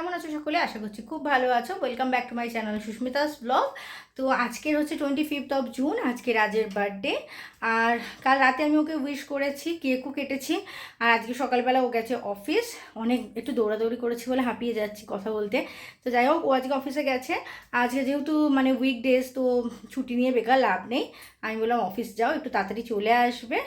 কেমন আছো সকলে? আশা করছি খুব ভালো আছো। Welcome back to my channel Sushmita's blog তো আজকের হচ্ছে টোয়েন্টি ফিফথ অফ জুন আজকে রাজের বার্থডে আর কাল রাতে আমি ওকে উইশ করেছি, কেকও কেটেছি। আর আজকে সকালবেলা ও গেছে অফিস অনেক একটু দৌড়াদৌড়ি করেছি বলে হাঁপিয়ে যাচ্ছি কথা বলতে। তো যাই হোক, ও আজকে অফিসে গেছে। আজকে যেহেতু মানে উইক উইকডেজ তো ছুটি নিয়ে বেকার লাভ নেই। আমি বললাম অফিস যাও, একটু তাড়াতাড়ি চলে আসবে।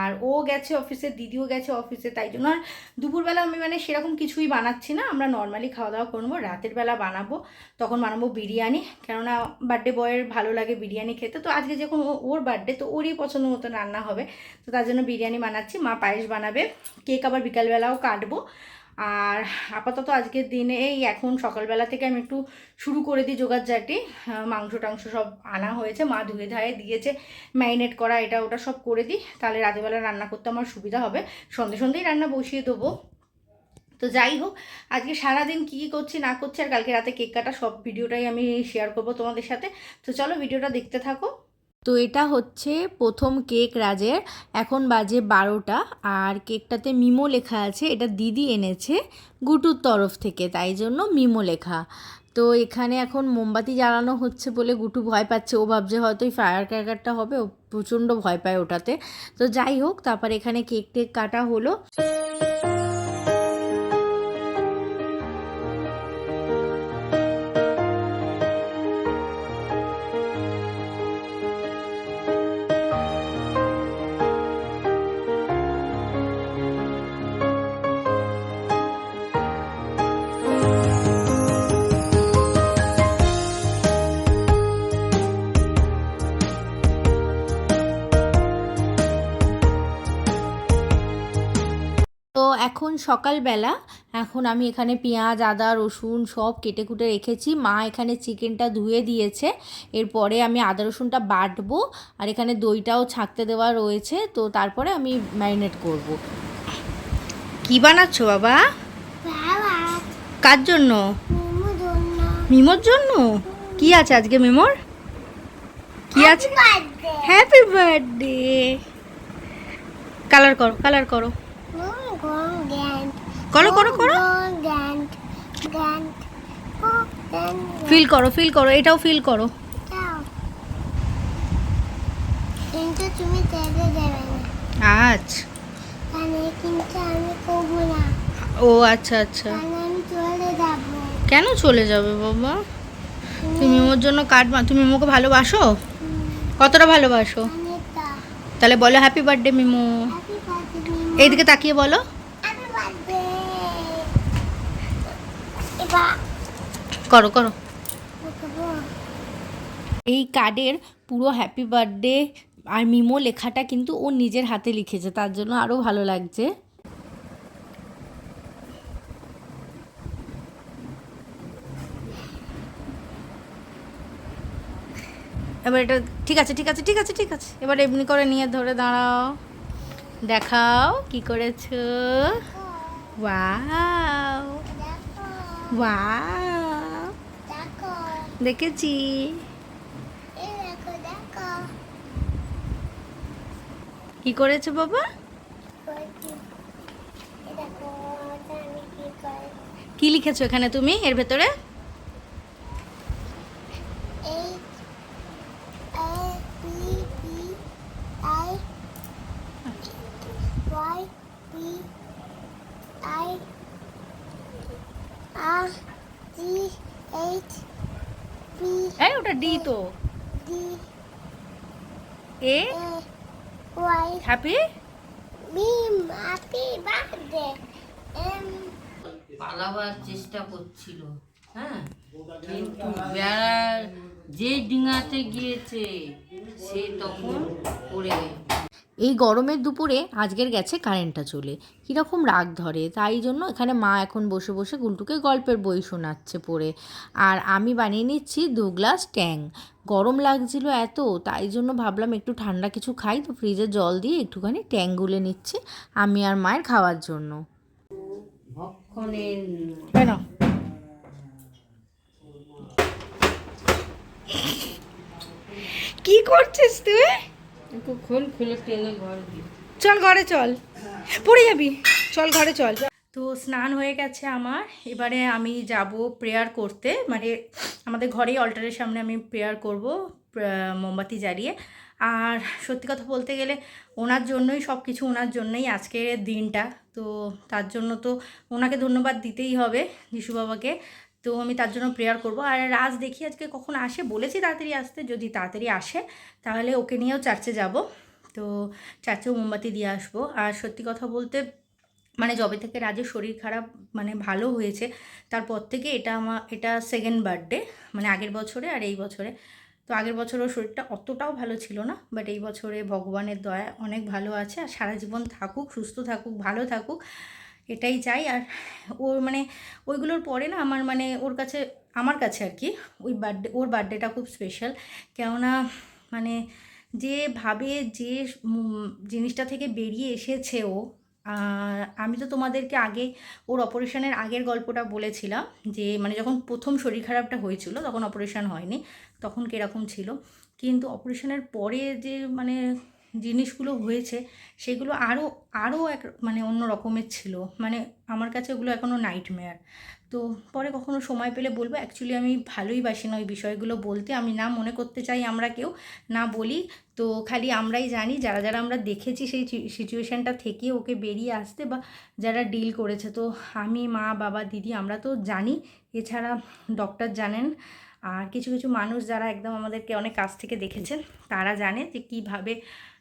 আর ও গেছে অফিসে দিদিও গেছে অফিসে তাই জন্য আর দুপুরবেলা আমি মানে সেরকম কিছুই বানাচ্ছি না। আমরা নর্মালি খাওয়া দাওয়া করব রাতের বেলা বানাবো, তখন বানাবো বিরিয়ানি। কেননা বার্থডে বয়ের ভালো লাগে বিরিয়ানি খেতে। তো আজকে যখন ওর বার্থডে তো ওরই পছন্দ মতো রান্না হবে। তো তার জন্য বিরিয়ানি বানাচ্ছি। মা পায়েস বানাবে। কেক আবার বিকালবেলাও কাটবো। আর আপাতত আজকের দিনে এই এখন সকালবেলা থেকে আমি একটু শুরু করে দিই জোগাড়জাটি আহ, মাংস টাংস সব আনা হয়েছে মা ধুয়ে ধায়ে দিয়েছে ম্যারিনেট করা এটা ওটা সব করে দিই। তাহলে রাতেরবেলা রান্না করতে আমার সুবিধা হবে। সন্ধে সন্ধেই রান্না বসিয়ে দেবো। তো যাই হোক আজকে সারাদিন কী কী করছি না করছি আর কালকে রাতে কেক কাটা সব ভিডিওটাই আমি শেয়ার করব তোমাদের সাথে। তো চলো ভিডিওটা দেখতে থাকো। তো এটা হচ্ছে প্রথম কেক রাজের। এখন বাজে বারোটা আর কেকটাতে মিমো লেখা আছে, এটা দিদি এনেছে গুটুর তরফ থেকে, তাই জন্য মিমো লেখা। তো এখানে এখন মোমবাতি জ্বালানো হচ্ছে বলে গুটু ভয় পাচ্ছে, ও ভাবছে হয়তো এই ফায়ার ক্র্যাকারটা হবে, ও প্রচণ্ড ভয় পায় ওটাতে। তো যাই হোক, তারপর এখানে কেক টেক কাটা হলো। এখন সকালবেলা এখন আমি এখানে পেঁয়াজ আদা রসুন সব কেটে কুটে রেখেছি। মা এখানে চিকেনটা ধুয়ে দিয়েছে। এরপরে আমি আদা রসুনটা বাটবো আর এখানে দইটাও ছাকতে দেওয়া রয়েছে। তো তারপরে আমি ম্যারিনেট করব। কি বানাচ্ছো বাবা? কার জন্য? মিমোর জন্য? কি আছে আজকে মিমোর? কি আছে? হ্যাপি বার্থডে কালার করো কালার করো। করো করো করো। ফিল করো ফিল করো এটাও ফিল করো। কিন্তু তুমি তেলে দেবে না আচ্ছা। তাহলে কিন্তু আমি করব না ও আচ্ছা আচ্ছা। আমি চলে যাব কেন চলে যাবে বাবা? তুমি মিমোর জন্য কাট তুমি মিমোকে ভালোবাসো? কতটা ভালোবাসো? তাহলে বলো হ্যাপি বার্থডে মিমো। এইদিকে তাকিয়ে বলো। করো করো। এই কার্ডের পুরো হ্যাপি বার্থডে আর মিমো লেখাটা কিন্তু ও নিজের হাতে লিখেছে তার জন্য আরও ভালো লাগছে। এবার এটা ঠিক আছে ঠিক আছে ঠিক আছে ঠিক আছে। এবার এমনি করে নিয়ে ধরে দাঁড়াও। দেখাও কি করেছ? দেখেছি। কি করেছ বাবা? কি লিখেছো এখানে তুমি এর ভেতরে এই A P P I Y P I R G H P এই ওটা ডি তো D A? A. Y happy B. Happy birthday M পালাবার চেষ্টা করছিল হ্যাঁ? কিন্তু বেড়ার যে ডিঙাতে গিয়েছে সে তখন পড়ে গেল এই গরমের দুপুরে আজকের গেছে কারেন্টটা চলে। কীরকম রাগ ধরে তাই জন্য এখানে মা এখন বসে বসে গুলটুকে গল্পের বই শোনাচ্ছে পড়ে। আর আমি বানিয়ে নিচ্ছি দু গ্লাস ট্যাং। গরম লাগছিল এত তাই জন্য ভাবলাম একটু ঠান্ডা কিছু খাই তো ফ্রিজে জল দিয়ে একটুখানি ট্যাং গুলে নিচ্ছি আমি আর মায়ের খাওয়ার জন্য। কেন? কি করছিস তুই? একটু খোল খুলে টেনে চল ঘরে চল। পড়ে যাবি। চল ঘরে চল। তো স্নান হয়ে গেছে আমার। এবারে আমি যাব প্রেয়ার করতে। মানে আমাদের ঘরেই অল্টারের সামনে আমি প্রেয়ার করব মোমবাতি জ্বালিয়ে। আর সত্যি কথা বলতে গেলে ওনার জন্যই সব কিছু ওনার জন্যই আজকের দিনটা। তো তার জন্য তো ওনাকে ধন্যবাদ দিতেই হবে যিশু বাবাকে। তো আমি তার জন্য প্রেয়ার করব। আর রাজ দেখি আজকে কখন আসে, বলেছি তাড়াতাড়ি আসতে, যদি তাড়াতাড়ি আসে, তাহলে ওকে নিয়েও চার্চে যাব। তো চার্চেও মোমবাতি দিয়ে আসব। আর সত্যি কথা বলতে মানে যবে থেকে রাজের শরীর খারাপ মানে ভালো হয়েছে, তারপর থেকে এটা আমার এটা সেকেন্ড বার্থডে মানে আগের বছরে আর এই বছরে। তো আগের বছর ওর শরীরটা অতটাও ভালো ছিল না বাট এই বছরে ভগবানের দয়া অনেক ভালো আছে। আর সারা জীবন থাকুক, সুস্থ থাকুক, ভালো থাকুক এটাই চাই। আর ওর মানে ওইগুলোর পরে না আমার মানে ওর কাছে, আমার কাছে আর কি ওই বার্থডে ওর বার্থডেটা খুব স্পেশাল কেননা মানে যেভাবে যে জিনিসটা থেকে বেরিয়ে এসেছে ও আমি তো তোমাদেরকে আগে ওর অপারেশনের আগের গল্পটা বলেছিলাম যে মানে যখন প্রথম শরীর খারাপটা হয়েছিল, তখন অপারেশন হয়নি, তখন কীরকম ছিল। কিন্তু অপারেশনের পরে যে মানে জিনিসগুলো হয়েছে, সেগুলো আরও আরও এক মানে অন্য রকমের ছিল। মানে আমার কাছে ওগুলো এখনও নাইটমেয়ার তো পরে কখনো সময় পেলে বলব অ্যাকচুয়ালি আমি ভালোই বাসি না ওই বিষয়গুলো বলতে। আমি না মনে করতে চাই আমরা কেউ, না বলি। তো খালি আমরাই জানি, যারা যারা আমরা দেখেছি সেই সিচুয়েশানটা থেকে ওকে বেরিয়ে আসতে বা যারা ডিল করেছে। তো আমি, মা, বাবা, দিদি আমরা তো জানি, এছাড়া ডক্টর জানেন। আর কিছু কিছু মানুষ যারা একদম আমাদেরকে অনেক কাছ থেকে দেখেছেন, তারা জানে যে কীভাবে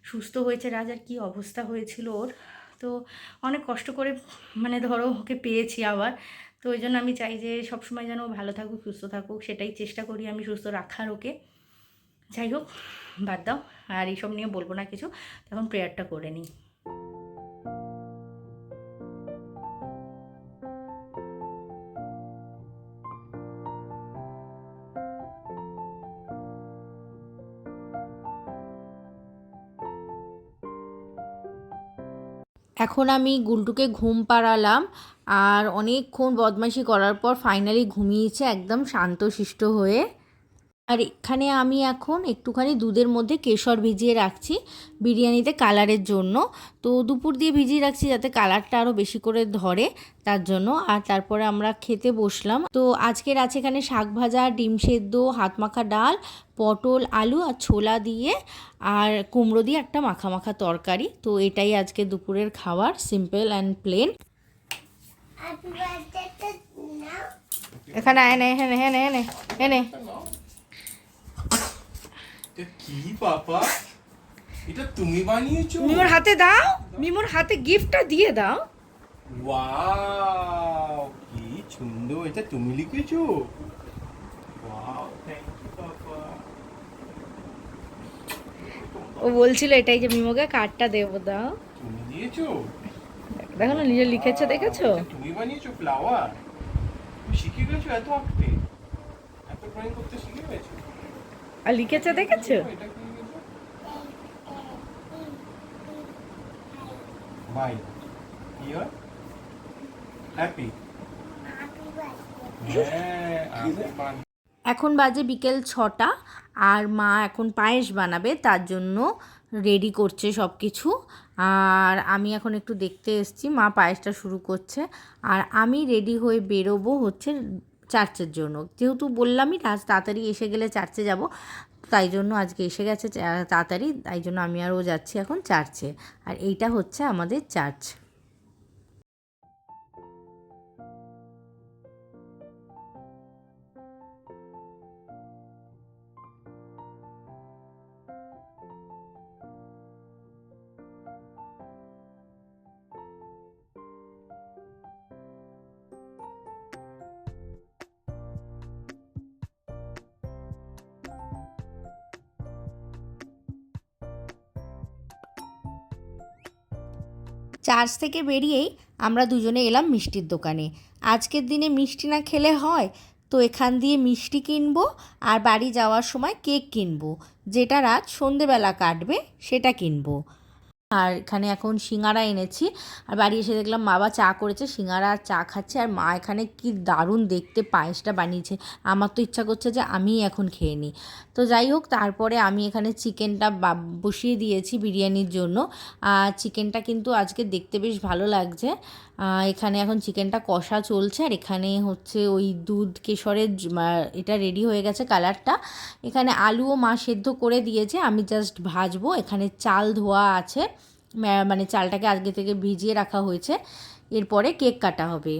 সুস্থ হয়েছে রাজার কি অবস্থা হয়েছিল ওর। তো অনেক কষ্ট করে মানে ধরো ওকে পেয়েছি আবার। তো ওই জন্য আমি চাই যে সবসময় যেন ভালো থাকুক, সুস্থ থাকুক, সেটাই চেষ্টা করি আমি সুস্থ রাখার ওকে। যাই হোক, বাদ দাও, আর এইসব নিয়ে বলব না কিছু। তখন প্রেয়ারটা করে নিই। এখন আমি গুলটুকে ঘুম পাড়ালাম আর অনেকক্ষণ বদমাইশি করার পর ফাইনালি ঘুমিয়েছে, একদম শান্তশিষ্ট হয়ে। আর এখানে আমি এখন একটুখানি দুধের মধ্যে কেশর ভিজিয়ে রাখছি বিরিয়ানিতে কালারের জন্য। তো দুপুর দিয়ে ভিজিয়ে রাখছি যাতে কালারটা আরও বেশি করে ধরে তার জন্য। আর তারপরে আমরা খেতে বসলাম। তো আজকের আছে এখানে শাক ভাজা ডিম সেদ্ধ হাত মাখা ডাল পটল আলু আর ছোলা দিয়ে আর কুমড়ো দিয়ে একটা মাখা মাখা তরকারি। তো এটাই আজকে দুপুরের খাবার সিম্পল অ্যান্ড প্লেন এখানে এনে এনে এনে এনে এনে। কি পাপা এটা তুমি বানিয়েছো? মিমোর হাতে দাও মিমোর হাতে গিফটটা দিয়ে দাও। ওয়াও কি সুন্দর এটা তুমি লিখেছো? ওয়াও থ্যাংক ইউ পাপা ও বলছিল এটাই যে মিমোকে কার্ডটা দেবো দাও। তুমি দিয়েছ? দেখো না নিজে লিখেছে দেখেছ? তুমি বানিয়েছো ফ্লাওয়ার তুমি শিখে গেছো এত আঁকতে? এত ড্রয়িং করতে শিখে গেছো? আর লিখেছে দেখেছ? বাই হিয়ার হ্যাপি হ্যাঁ এখন বাজে বিকেল ছটা আর মা এখন পায়েস বানাবে তার জন্য রেডি করছে সব কিছু আর আমি এখন একটু দেখতে এসেছি মা পায়েসটা শুরু করছে। আর আমি রেডি হয়ে বেরোবো হচ্ছে চার্চের জন্য। যেহেতু বললামই আজ তাড়াতাড়ি এসে গেলে চার্চে যাব, তাই জন্য আজকে এসে গেছে তাড়াতাড়ি, তাই জন্য আমি আরও যাচ্ছি এখন চার্চে। আর এইটা হচ্ছে আমাদের চার্চ। চার্চ থেকে বেরিয়েই আমরা দুজনে এলাম মিষ্টির দোকানে। আজকের দিনে মিষ্টি না খেলে হয়? তো এখান দিয়ে মিষ্টি কিনবো আর বাড়ি যাওয়ার সময় কেক কিনবো। যেটা রাত সন্ধেবেলা কাটবে, সেটা কিনবো। আর এখানে এখন সিঙ্গারা এনেছি। আর বাড়ি এসে দেখলাম বাবা চা করেছে, সিঙ্গারা আর চা খাচ্ছে। আর মা এখানে কি দারুণ দেখতে পায়েসটা বানিয়েছে। আমার তো ইচ্ছা করছে যে আমি এখন খেয়ে নিই। তো যাই হোক, তারপরে আমি এখানে চিকেনটা বসিয়ে দিয়েছি বিরিয়ানির জন্য। আর চিকেনটা কিন্তু আজকে দেখতে বেশ ভালো লাগছে। এখানে এখন চিকেনটা কষা চলছে, আর এখানে হচ্ছে ওই দুধ কেশরের এটা রেডি হয়ে গেছে কালারটা এখানে আলু ও মা সেদ্ধ করে দিয়েছে, আমি জাস্ট ভাজবো। এখানে চাল ধোয়া আছে মানে চালটাকে আজকে থেকে ভিজিয়ে রাখা হয়েছে। এরপরে কেক কাটা হবে।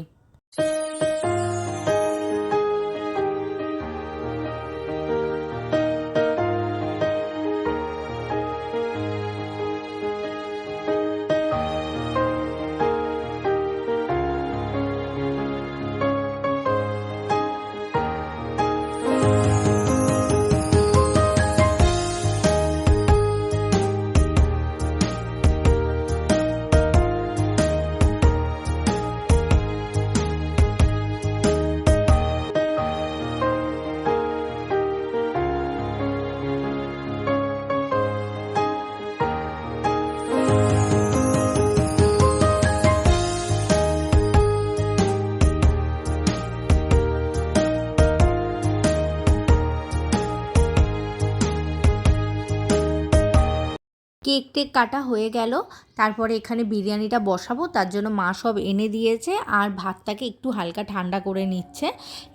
কেক টেক কাটা হয়ে গেল। তারপরে এখানে বিরিয়ানিটা বসাবো, তার জন্য মা সব এনে দিয়েছে আর ভাতটাকে একটু হালকা ঠান্ডা করে নিচ্ছে।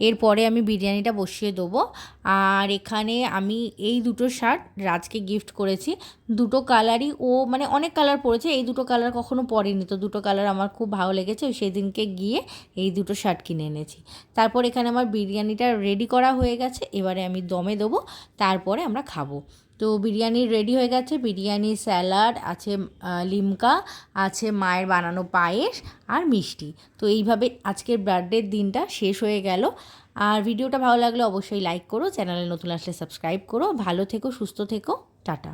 এরপরে আমি বিরিয়ানিটা বসিয়ে দেবো। আর এখানে আমি এই দুটো শার্ট রাজকে গিফট করেছি। দুটো কালারই ও মানে অনেক কালার পরেছে, এই দুটো কালার কখনো পরেনি। তো দুটো কালার আমার খুব ভালো লেগেছে সেদিনকে গিয়ে এই দুটো শার্ট কিনে এনেছি। তারপর এখানে আমার বিরিয়ানিটা রেডি করা হয়ে গেছে, এবারে আমি দমে দেবো, তারপরে আমরা খাব। তো বিরিয়ানি রেডি হয়ে গেছে। বিরিয়ানি স্যালাড আছে লিমকা, আছে মায়ের বানানো পায়েস আর মিষ্টি। তো এইভাবে আজকের বার্থডের দিনটা শেষ হয়ে গেল। আর ভিডিওটা ভালো লাগলে অবশ্যই লাইক করো চ্যানেলে নতুন আসলে সাবস্ক্রাইব করো। ভালো থেকো, সুস্থ থেকো। টাটা।